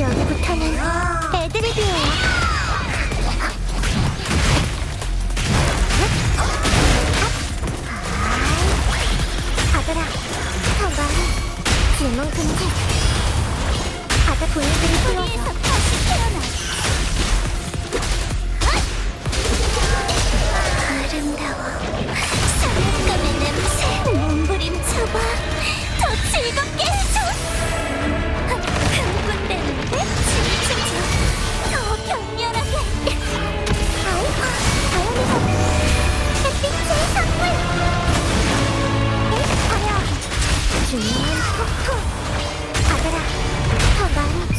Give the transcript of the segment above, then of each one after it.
여기부터는 더 많이 질문 금지. 바다 분위기를 띄워서 다시 태어나 아름다워. 사냥감의 냄새. 몸부림쳐봐. 더 즐겁게 중요한 폭풍 아들아 더 많이 소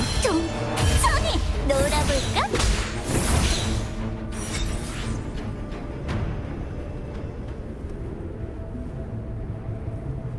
고통 천이 놀아볼까?